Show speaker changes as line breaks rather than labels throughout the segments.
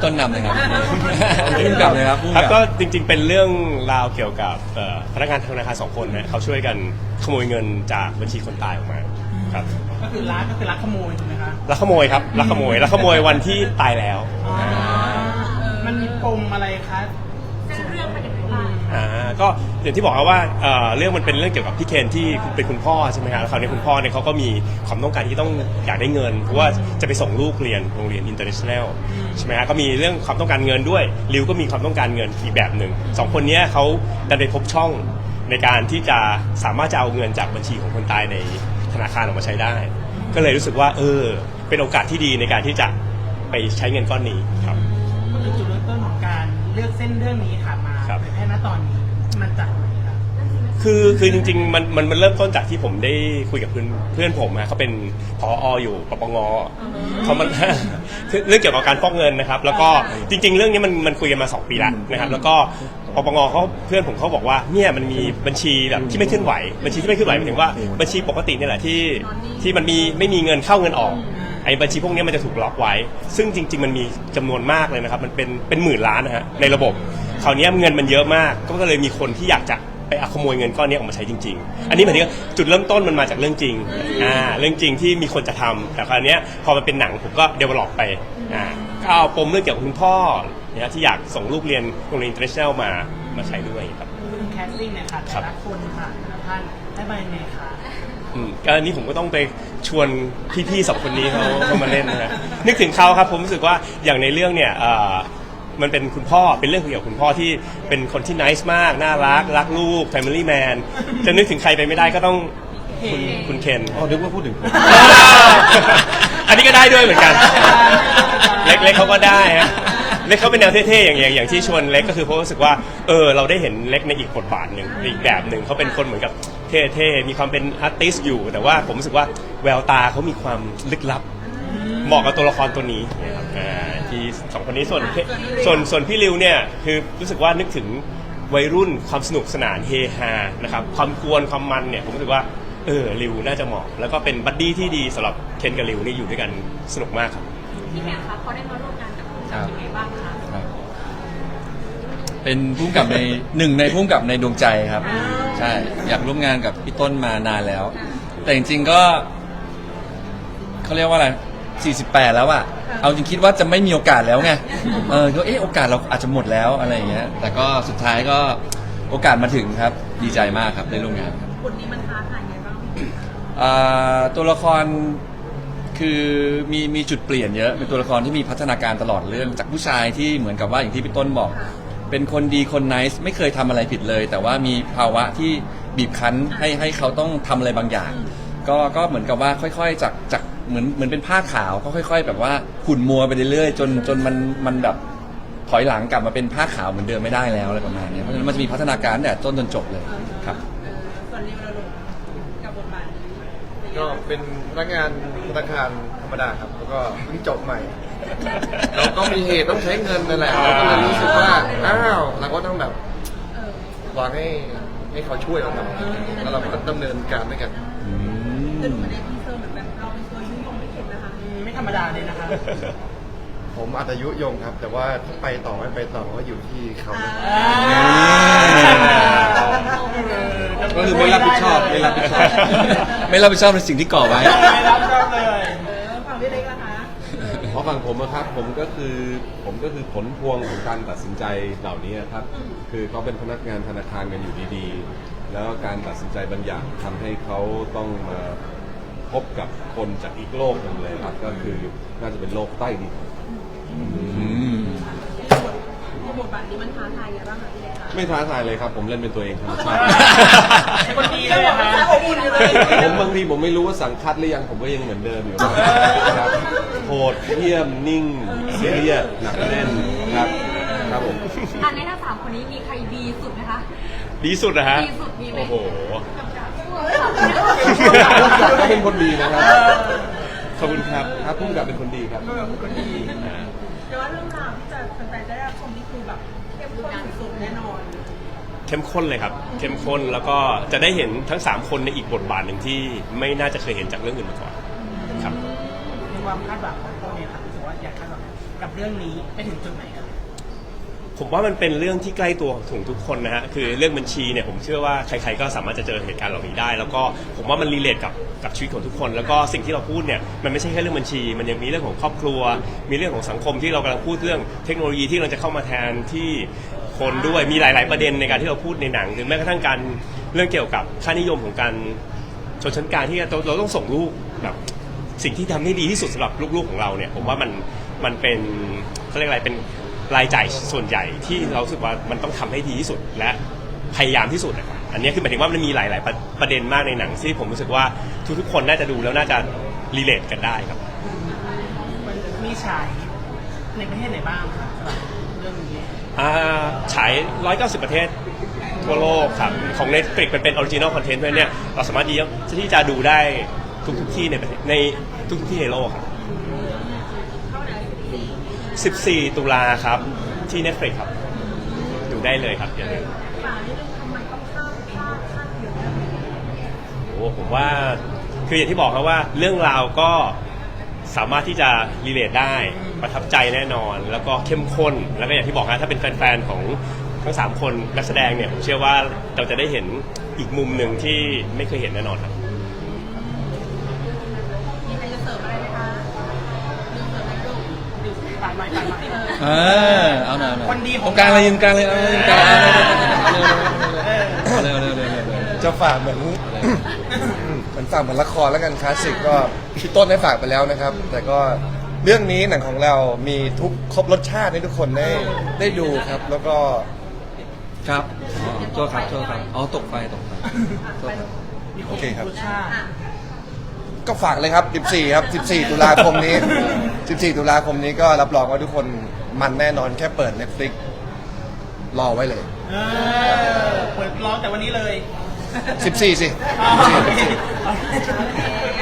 พี่ต้นนำเลยครับพุ่งกลับเลยครับพุ่ง
ครับ
กลับ
ก็จริงๆ เป็นเรื่องราวเกี่ยวกับเอ่อพนักงานธนาคารสองคนนะเขาช่วยกันขโมยเงินจากบัญชีคนตายออกมาครับ
ก็คือร้านก็คือร้านขโมยถูกไหมคะ
ลักขโมยครับลักขโมยลักขโมยวันที่ตายแล้ว
มันมีปมอะไรคะ
ก็อย่างที่บอกครับว่าเอ่อเรื่องมันเป็นเรื่องเกี่ยวกับพี่เคนที่เป็นคุณพ่อใช่ไหมครับแล้วคราวนี้คุณพ่อเนี่ยเขาก็มีความต้องการที่ต้องอยากได้เงิน เพราะว่าจะไปส่งลูกเรียนโรงเรียนอินเตอร์เนชั่นแนลใช่ไหมฮะก็มีเรื่องความต้องการเงินด้วยริวก็มีความต้องการเงินอีกแบบหนึ่งสองคนเนี้ยเขาดันไปพบช่องในการที่จะสามารถจะเอาเงินจากบัญชีของคนตายในธนาคารออกมาใช้ได้ ก็เลยรู้สึกว่า เออ เป็นโอกาสที่ดีในการที่จะไปใช้เงินก้อนนี้ครับ
ก็คือจุดเริ่มต้นของการเลือกเส้นเรื่องนี้ค่ะมา
ครับ
เผยแพร่ณตอนนี้ มันจากไหนคะ
คือคือจริงๆมันมันมันเริ่มต้นจากที่ผมได้คุยกับเพื่อนเพื่อนผมอะเขาเป็นพอออยู่ปปงเขามันคือเรื่องเกี่ยวกับการฟอกเงินนะครับ แล้วก็จริง ๆ เรื่องนี้มันมันคุยกันมา 2 ปีแล้วนะครับ แล้วก็ปปงเขาเพื่อนผมเขาบอกว่าเนี่ยมันมีบัญชีแบบที่ไม่เคลื่อนไหวบัญชีที่ไม่เคลื่อนไหวหมายถึงว่าบัญชีปกติเนี่ยแหละที่ที่มันมีไม่มีเงินเข้าเงินออกไอ้บัญชีพวกเนี้ยมันจะถูกล็อกไว้ ซึ่งจริง ๆ มันมีจำนวนมากเลยนะครับ มันเป็นเป็นหมื่นล้านนะฮะในระบบ คราวเนี้ยเงินมันเยอะมากก็เลยมีคนที่อยากจะไปเอาขโมยเงินก้อนนี้ออกมาใช้จริง ๆ อันนี้หมายถึงว่าจุดเริ่มต้นมันมาจากเรื่องจริงอ่าเรื่องจริงที่มีคนจะทำแต่คราวเนี้ยพอมันเป็นหนังผมก็เดเวลลอปไปอ่าก็เอาปมเรื่องเกี่ยวกับคุณพ่อเนี่ยที่อยากส่งลูกเรียนโรงเรียนอินเตอร์เนชั่นแนลมามาใช้ด้วยครับ
คือแคสติ้งเนี่ยค่ะแต่ละคนค่ะแต่ละท่านได้มายังไงคะ
อืมก็อันนี้ผมก็ต้องไปชวนพี่ๆสองคนนี้เขาเขามาเล่นนะฮะนึกถึงเขาครับผมรู้สึกว่าอย่างในเรื่องเนี่ยเอ่อ มันเป็นคุณพ่อเป็นเรื่องเกี่ยวกับคุณพ่อที่เป็นคนที่ nice มากน่ารักรักลูก family man จะนึกถึงใครไปไม่ได้ก็ต้องคุณคุณเคน
อ๋อนึกว่าพูดถึงผม
อันนี้ก็ได้ด้วยเหมือนกัน เล็กเล็กเขาก็ได้ฮะเล็กเขาเป็นแนวเท่ๆอย่างอย่างอย่างที่ชวนเล็กก็คือเพราะรู้สึกว่าเออเราได้เห็นเล็กในอีกบทบาทหนึ่งในอีกแบบหนึ่งเขาเป็นคนเหมือนกับเท่ๆมีความเป็นอาร์ติสอยู่ แต่ว่าผมรู้สึกว่าแววตาเขามีความลึกลับ เหมาะกับตัวละครตัวนี้นะครับอ่า ที่สองคนนี้ส่วนส่วนส่วนพี่ริวเนี่ยคือรู้สึกว่านึกถึงวัยรุ่นความสนุกสนานเฮฮานะครับความกวนความมันเนี่ยผมรู้สึกว่าเออริวน่าจะเหมาะ แล้วก็เป็นบัดดี้ที่ดีสำหรับเคนกับริวนี่อยู่ด้วยกันสนุกมากครับ
พี่แขกคะพอได้มาร่วมงานกับคุณ
ครับ
เป็นยังไงบ้างคะ
ครับ เป็นพุ่งกับในหนึ่งในพุ่งกับในดวงใจครับ ใช่ อยากร่วมงานกับพี่ต้นมานานแล้ว แต่จริงๆก็เขาเรียกว่าอะไร 48 แล้วอะเอาจริงคิดว่าจะไม่มีโอกาสแล้วไง เออก็เออโอกาสเราอาจจะหมดแล้วอะไรอย่างเงี้ย แต่ก็สุดท้ายก็โอกาสมาถึงครับ ดีใจมากครับได้ร่วมงานครับ
บทนี้มันท้าทายไงบ้าง
อ่าตัวละครคือมีมีจุดเปลี่ยนเยอะเป็นตัวละครที่มีพัฒนาการตลอดเรื่องจากผู้ชายที่เหมือนกับว่าอย่างที่พี่ต้นบอก เป็นคนดีคนไนส์ไม่เคยทำอะไรผิดเลย แต่ว่ามีภาวะที่บีบคั้นให้ให้เขาต้องทำอะไรบางอย่าง ก็ก็เหมือนกับว่าค่อย ๆ จากจาก เหมือนเหมือนเป็นผ้าขาวก็ค่อย ๆ แบบว่าขุ่นมัวไปเรื่อยๆจนจนมันมันแบบถอยหลังกลับมาเป็นผ้าขาวเหมือนเดิมไม่ได้แล้วอะไรประมาณเนี้ยเพราะฉะนั้นมันจะมีพัฒนาการตั้งแต่ต้นจนจบเลยครับ
ส่วนนี้เราลงกับบทบาทนี้
ก็เป็นพนักงานธนาคารธรรมดาครับ แล้วก็เพิ่งจบใหม่ เราก็มีเหตุต้องใช้เงินนั่นแหละเราก็เลยรู้สึกว่า อ้าวเราก็ต้องแบบวางให้ให้เขาช่วยเราหน่อยแล้วเราก็ดำเนินการด้วยกัน
แต่หนูในทีเซอร์เหมือน
ธรรมดาเลยนะคะ
ผมอาจจะยุยงครับ แต่ว่าถ้าไปต่อไม่ไปต่อก็อยู่ที่เขานะ
ก็คือไม่รับผิดชอบไม่รับผิดชอบ ไม่รับผิดชอบในสิ่งที่ก่อไว้
ไม่รับชอบเลย
เออฝั่งพี่เล็กนะคะ
เพราะฝั่งผมนะครับผมก็คือผมก็คือผลพวงของการตัดสินใจเหล่านี้ครับ คือเขาเป็นพนักงานธนาคารกันอยู่ดีๆ แล้วการตัดสินใจบางอย่างทำให้เขาต้องมา พบกับคนจากอีกโลกหนึ่งเลยครับก็คือน่าจะเป็นโลกใต้ดิน
บทบาทนี้มันท้าทายไงบ้างคะพี่เล็กคะ
ไม่ท้าทายเลยครับ ผมเล่นเป็นตัวเองธรรมชาติ
คนดีเลยอะคะ
อบอุ่นอยู่เลย
ผมบางทีผมไม่รู้ว่าสั่งคัดหรือยังผมก็ยังเหมือนเดิมอยู่นะครับโหดเยี่ยมนิ่งซีเรียสหนักแน่นครับครับผม
อันในทั้งสามคนนี้มีใครดีสุดไหมคะ
ดีสุดนะฮะ
ดีสุดมีไหม
โอ้โห
พุ่มกับ ก็เป็นคนดีนะครับ
ขอบคุณครับ
ครับพุ่มกับเป็นคนดีครับ
คนดี
แต่ว่าเรื่องราวที่จะแฟนๆได้รับชมนี่คือแบบเข้มข้นสุดๆแน่นอน
เข้มข้นเลยครับเข้มข้นแล้วก็จะได้เห็นทั้ง 3 คนในอีกบทบาทหนึ่งที่ไม่น่าจะเคยเห็นจากเรื่องอื่นมาก่อนครับ
ในความคาดหวังของตัวเนี่ยค่ะรู้สึกว่าอยากคาดหวังกับเรื่องนี้ไปถึงจุดไหนครับ
ผมว่ามันเป็นเรื่องที่ใกล้ตัวถึงทุกคนนะฮะคือเรื่องบัญชีเนี่ยผมเชื่อว่าใครๆก็สามารถจะเจอเหตุการณ์เหล่านี้ได้ แล้วก็ผมว่ามันรีเลทกับกับชีวิตของทุกคน แล้วก็สิ่งที่เราพูดเนี่ยมันไม่ใช่แค่เรื่องบัญชี มันยังมีเรื่องของครอบครัว มีเรื่องของสังคมที่เรากำลังพูดเรื่องเทคโนโลยีที่กำลังจะเข้ามาแทนที่คนด้วยมีหลาย ๆ ประเด็นในการที่เราพูดในหนังหรือแม้กระทั่งการเรื่องเกี่ยวกับค่านิยมของการชนชั้นกลางที่เราเราต้องส่งลูกแบบสิ่งที่ทำให้ดีที่สุดสำหรับลูก ๆ ของเราเนี่ยผมว่ามันมันเป็นเขาเรียกอะไรเป็น รายจ่ายส่วนใหญ่ที่เรารู้สึกว่ามันต้องทำให้ดีที่สุดและพยายามที่สุดนะครับอันนี้คือหมายถึงว่ามันมีหลาย ๆ ประประเด็นมากในหนังที่ผมรู้สึกว่าทุกๆ คนน่าจะดูแล้วน่าจะรีเลทกันได้ครับ
มันมีฉายในประเทศไหนบ้างครับสำหรับเรื่องนี้
อ่าฉาย 190 ประเทศทั่วโลกครับ ของ Netflix มันเป็นออริจินอลคอนเทนต์ด้วยเนี่ย เราสามารถที่จะที่จะดูได้ทุกทุกๆที่ในประเทศในทุกๆที่ในโลกครับ 14 ตุลาครับ ที่ Netflix ครับ ดูได้เลยครับอย่าลืม
ป่านี่ทำไมต้องข้ามภาคข้ามเยอะ
โอ้ผมว่าคืออย่างที่บอกครับว่าเรื่องราวก็สามารถที่จะรีเลทได้ประทับใจแน่นอน แล้วก็เข้มข้น แล้วก็อย่างที่บอกฮะถ้าเป็นแฟนๆของทั้งสามคนนักแสดงเนี่ยผมเชื่อว่าเราจะได้เห็นอีกมุมหนึ่งที่ไม่เคยเห็นแน่นอนครับ
ตามหน่อยตามหน่อย
เออเอาหน่อยเอาหน่อย
คนดีของ
ตรงกลางเลยยืนกลางเลยเอาเลยยืนกลางเลย
เออ
เร็วเร็วเร็วเร็วเร็วเร็ว
จะฝากเหมือนเหมือนฝากเหมือนละครแล้วกันคลาสสิกก็พี่ต้นได้ฝากไปแล้วนะครับ แต่ก็เรื่องนี้หนังของเรามีทุกครบรสชาติให้ทุกคนได้ได้ดูครับ แล้วก็
ครับอ๋อโทษครับโทษครับอ๋อตกไฟตกไฟโทษครับ
มี
โอเคครับ
รสชาติ
ก็ฝากเลยครับ 14 ครับ 14 ตุลาคมนี้ 14 ตุลาคมนี้ก็รับรองว่าทุกคนมันแน่นอนแค่เปิด Netflix รอไว้เลย
เออเปิดร้องแต่วันนี้เลย
14 สิ
อ๋อ
14
โอเค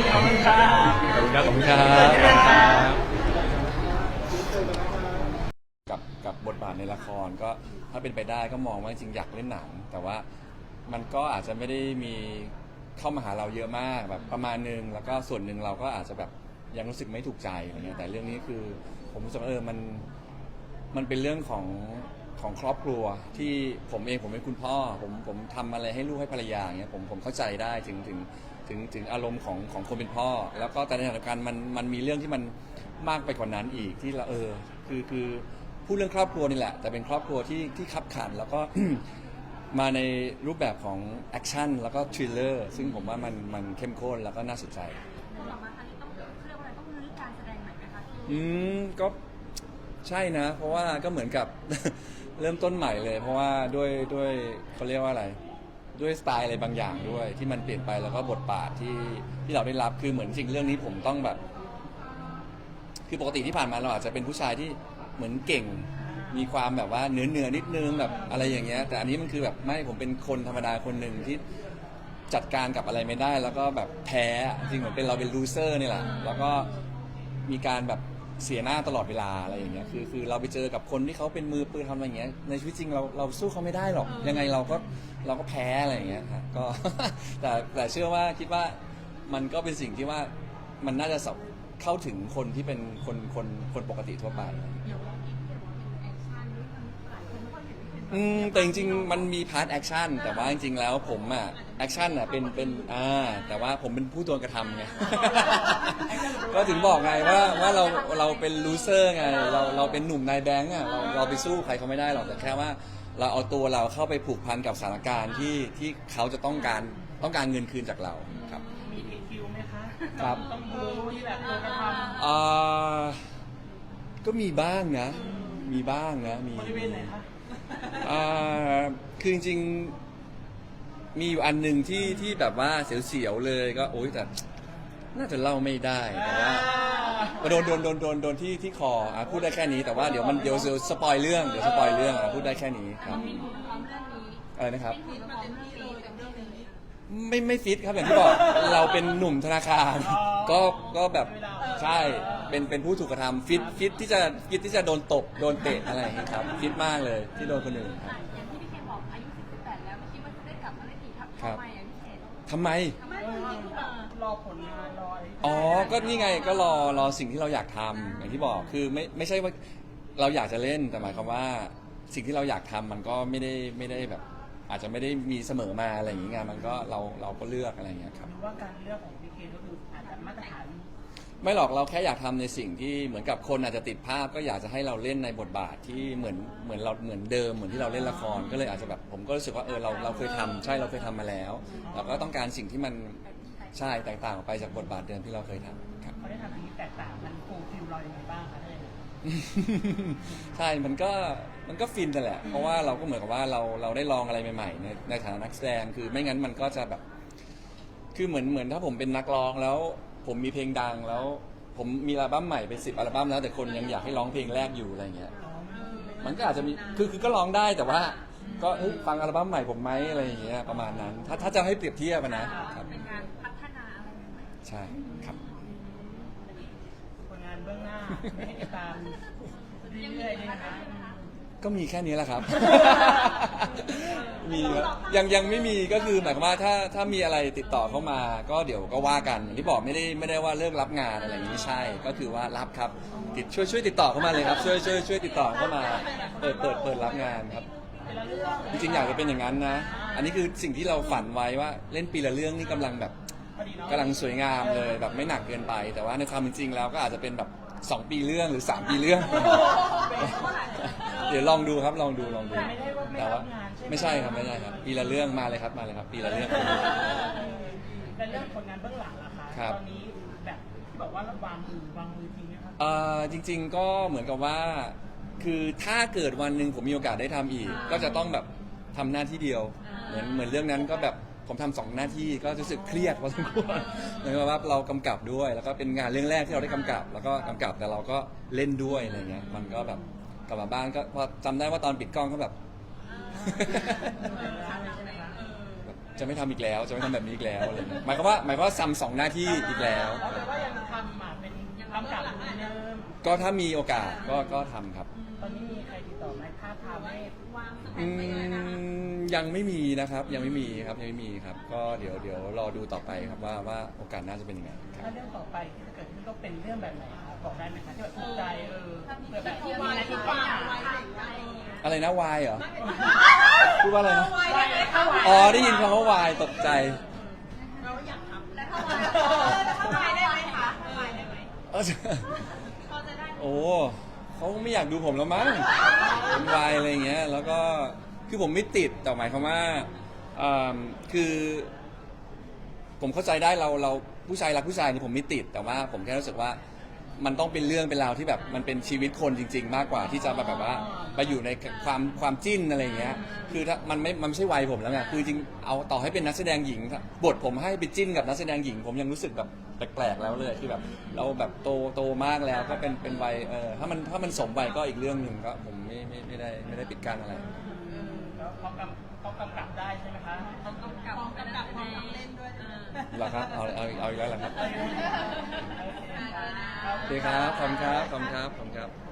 14
ขอบคุณครับ
ขอบคุณครับกับกับบทบาทในละครก็ถ้าเป็นไปได้ก็มองว่าจริงๆอยากเล่นหนัง แต่ว่ามันก็อาจจะไม่ได้มี เข้ามาหาเราเยอะมากแบบประมาณนึงแล้วก็ส่วนหนึ่งเราก็อาจจะแบบยังรู้สึกไม่ถูกใจอะไรเงี้ยแต่เรื่องนี้คือผมรู้สึกว่าเออมันมันเป็นเรื่องของของครอบครัวที่ผมเองผมเป็นคุณพ่อ ผมผมทำอะไรให้ลูกให้ภรรยาอย่างเงี้ยผมผมเข้าใจได้ถึงถึงถึงถึงอารมณ์ของของคนเป็นพ่อ แล้วก็แต่ในขณะเดียวกันมันมันมีเรื่องที่มันมากไปกว่านั้นอีกที่เราเออคือคือพูดเรื่องครอบครัวนี่แหละ แต่เป็นครอบครัวที่ที่ขับขันแล้วก็ มาในรูปแบบของแอคชั่นแล้วก็ทริลเลอร์ซึ่งผมว่ามันมันเข้มข้นแล้วก็น่าสนใจ
แต่ต่อมาครั้งนี้ต้องเรียกว่าอะไรต้องรื้อการแสดงใหม่ไหมคะที่
อืมก็ใช่นะ เพราะว่าก็เหมือนกับ เริ่มต้นใหม่เลย เพราะว่าด้วยด้วยเขาเรียกว่าอะไร ด้วยสไตล์อะไรบางอย่างด้วย ที่มันเปลี่ยนไปแล้วก็บทบาทที่ที่เราได้รับคือเหมือนจริงเรื่องนี้ผมต้องแบบ คือปกติที่ผ่านมาเราอาจจะเป็นผู้ชายที่เหมือนเก่ง มีความแบบว่าเนื้อเนื้อนิดนึงแบบอะไรอย่างเงี้ย แต่อันนี้มันคือแบบไม่ผมเป็นคนธรรมดาคนหนึ่งที่จัดการกับอะไรไม่ได้ แล้วก็แบบแพ้อะจริงเหมือนเป็นเราเป็นลูเซอร์นี่แหละแล้วก็มีการแบบเสียหน้าตลอดเวลาอะไรอย่างเงี้ยคือคือเราไปเจอกับคนที่เขาเป็นมือปืนทำอะไรอย่างเงี้ยในชีวิตจริงเราเราสู้เขาไม่ได้หรอก ยังไงเราก็เราก็แพ้อะไรอย่างเงี้ยฮะก็แต่แต่เชื่อว่าคิดว่ามันก็เป็นสิ่งที่ว่ามันน่าจะสับเข้าถึงคนที่เป็นคนคนคนปกติทั่วไปอื มแต่จริงๆ มันมีพาร์ทแอคชั่นแต่ว่าจริงๆ แล้วผมอะแอคชั่นอะเป็นเป็นอ่าแต่ว่าผมเป็นผู้โดนกระทำไง ก็ถึงบอกไงว่าว่าเราเราเป็นลูเซอร์ไงเราเราเป็นหนุ่มนายแบงค์อะเราเราไปสู้ใครเขาไม่ได้หรอกแต่แค่ว่า เราเอาตัวเราเข้าไปผูกพันกับสถานการณ์ที่ที่เขาจะต้องการต้องการเงินคืนจากเราครับ
มีคิวไหมคะ
ครับ
ต้องดูที่แบบโดนกระทำ
อ่าก็มีบ้างนะ มีบ้างนะมี
บริเวณไหนคะ
อ่าคือจริงๆมีอยู่อันหนึ่งที่ที่แบบว่าเสียวๆเลยก็โอ๊ยแต่น่าจะเล่าไม่ได้แต่ว่าโดนโดนโดนโดนโดนที่ที่คออะพูดได้แค่นี้แต่ว่าเดี๋ยวมันเดี๋ยวเดี๋ยวสปอยเรื่องเดี๋ยวสปอยเรื่องอะพูดได้แค่นี้ครับอะไรนะครับ ไม่ไม่ฟิตครับอย่างที่บอก เราเป็นหนุ่มธนาคาร ก็ก็แบบใช่เป็นเป็นผู้ถูกกระทำฟิตฟิตที่จะฟิตที่จะโดนตบโดนเตะอะไรอย่างเงี้ยครับฟิตมากเลยที่โดนคนอื่นครับ
อย่างที่พี่เคบอกอายุ 18 แล้วไม่คิดว่าจะได้กลับมาเล่นอีกครับ
ครับ
ทำไมอะพี่เค
ทำไม
ทำไมถึงคิดว่า
รออผลงานรออะไร
อ๋อ ก็นี่ไงก็รอรอสิ่งที่เราอยากทำอย่างที่บอกคือไม่ไม่ใช่ว่าเราอยากจะเล่นแต่หมายความว่า สิ่งที่เราอยากทำมันก็ไม่ได้ไม่ได้แบบ อาจจะไม่ได้มีเสมอมาอะไรอย่างเงี้ยมันก็เราเราก็เลือกอะไรอย่างเงี้ยครับ
หรือว่าการเลือกของพีเคก็คืออาจจะมาตรฐาน
ไม่หรอกเราแค่อยากทำในสิ่งที่เหมือนกับคนอาจจะติดภาพ ก็อยากจะให้เราเล่นในบทบาทที่เหมือนเหมือนเราเหมือนเดิมเหมือนที่เราเล่นละครก็เลยอาจจะแบบผมก็รู้สึกว่าเออเราเราเคยทำใช่เราเคยทำมาแล้วเราก็ต้องการสิ่งที่มันใช่แตกต่างออกไปจากบทบาทเดิมที่เราเคยทำครับ
เขาได้ทำสิ่งที่แตกต่างมันฟูลฟิลเราอย่างไรบ้างคะท่าน
ใช่ มันก็มันก็ฟินแต่นแหละ เพราะว่าเราก็เหมือนกับว่าเราเราได้ลองอะไรใหม่ๆในในฐานะนักแสดงคือไม่งั้นมันก็จะแบบ คือเหมือนเหมือนถ้าผมเป็นนักร้องแล้ว ผมมีเพลงดังแล้ว ผมมีอัลบั้มใหม่เป็นสิบอัลบั้มแล้วแต่คนยังอยากให้ร้องเพลงแรกอยู่อะไรเงี้ย มันก็อาจจะมีคือคือก็ร้องได้แต่ว่า ก็เฮ้ยฟังอัลบั้มใหม่ผมไหมอะไรอย่างเงี้ยประมาณนั้น ถ้าถ้าจะให้เปรียบเทียบอะนะครับ
เป็นการพัฒนาอะไรใหม่
ใช่ครับ
ผลงานเบื้องหน้าไม่ให้ติดตามเรื่อยๆเลยนะคะ
ก็มีแค่นี้แหละครับ มีครับยังยังไม่มีก็คือหมายความว่าถ้าถ้ามีอะไรติดต่อเข้ามา ก็เดี๋ยวก็ว่ากันอย่างที่บอกไม่ได้ไม่ได้ว่าเลิกรับงานอะไรอย่างนี้ไม่ใช่ ก็คือว่ารับครับ ติดช่วยช่วยติดต่อเข้ามาเลยครับ ช่วยช่วยช่วยติดต่อเข้ามา เปิดเปิดเปิดรับงานครับ จริงๆอยากจะเป็นอย่างนั้นนะ อันนี้คือสิ่งที่เราฝันไว้ว่าเล่นปีละเรื่องนี่กำลังแบบ
พอดีเนาะ
กำลังสวยงามเลยแบบไม่หนักเกินไป แต่ว่าในความเป็นจริงแล้วก็อาจจะเป็นแบบ 2ปีเรื่องหรือ3ปีเรื่อง เดี๋ยวลองดูครับลองดูลองดู
แต่ไม่ได้ว่าไม่
แต่
รั
ว่า
บงานใช่ไหม
ไม่ใช่ครับไม่ใช่ครับ ปีละเรื่องมาเลยครับมาเลยครับ ปีละเรื่อง
และเรื่องผลงานเบื้องหลังล่ะคะ
ครับ
ตอนนี้แบบที่บอกว่าเราวางมือวางมือจริงไหมครับ
เอ่อจริงๆก็เหมือนกับว่า คือถ้าเกิดวันหนึ่งผมมีโอกาสได้ทำอีก ก็จะต้องแบบทำหน้าที่เดียว เหมือนเหมือนเรื่องนั้นก็แบบ ผมทำสองหน้าที่ก็รู้สึกเครียดพอสมควรเหมือนกับว่าเรากำกับด้วย แล้วก็เป็นงานเรื่องแรกที่เราได้กำกับ แล้วก็กำกับแต่เราก็เล่นด้วยอะไรเงี้ยมันก็แบบกลับมาบ้านก็พอจำได้ว่าตอนปิดกล้องก็แบบแบบจะไม่ทำอีกแล้วจะไม่ทำแบบนี้อีกแล้วอะไรเงี้ยหมายความว่าหมายความว่าซ้ำสองหน้าที่อีกแล้ว
อ๋อแต่ว่ายังทำมาเป็นกำกับเหมือนเดิม
ก็ถ้ามีโอกาสก็ก็ทำครับ
ตอนนี้มีใคร ติดต่อไหมถ้าทำให้
ๆวางสเป
อื
คไปเลยนะ
มยังไม่มีนะครับ ยังไม่มีครับยังไม่มีครับ ก็เดี๋ยวเดี๋ยวรอดูต่อไปครับว่าว่าโอกาสหน่าจะเป็นยังไงครับ
ถ้าเรื่องต่อไปที่จะเกิดขึ้นก็เป็นเรื่องแบบไหนครับบอกได้ไหมคะที่แบบถูกใจเออเผื่อแบบ
ที่
มี
วาง
อะไร
ที่
ที่
วา
ว่างง
ไว้อะไรอย่างเงี้ย
อะไรนะวายเหรอพูดว่าอะไรนะ
ไว้ได้ไหมคะ
อ๋อได้ยินคำว่าวายตกใจ
เราอยากทำแล้วถ้าวายแล้วถ้าวายได้ไหมคะวายได้ไหม
เออ
พอจะได้ไหม
โอ้ เขาไม่อยากดูผมแล้วมั้งเป็นวายอะไรอย่างเงี้ย แล้วก็คือผมไม่ติดแต่หมายความว่าอ่าคือ ผมเข้าใจได้เราเราผู้ชายรักผู้ชายนี่ผมไม่ติด แต่ว่าผมแค่รู้สึกว่า มันต้องเป็นเรื่องเป็นราวที่แบบมันเป็นชีวิตคนจริง ๆ มากกว่าที่จะมาแบบว่าไปอยู่ในความความจิ้นอะไรอย่างเงี้ย คือถ้ามันไม่มันไม่ใช่วัยผมแล้วไงคือจริงเอาต่อให้เป็นนักแสดงหญิง บทผมให้ไปจิ้นกับนักแสดงหญิง ผมยังรู้สึกแบบแปลกๆแล้วเลยคือแบบเราแบบโตโตมากแล้วก็เป็นเป็นวัยเออถ้ามันถ้ามันสมวัยก็อีกเรื่องหนึ่งก็ผมไม่ไม่ไม่ได้ไม่ได้ปิดกั้นอะไร
แล้วเขากำเขากำกับได้ใช่ไหมคะเขากำกับ
พร้อมกำกับพร้อมเล่นด้วยนะ
เหรอครับเอาเอาเอาอีกแล้วเหรอครับ
โอเคค่ะ
โอ เคครับ ขอบคุณครับ ขอบคุณครับ ขอบคุณครับ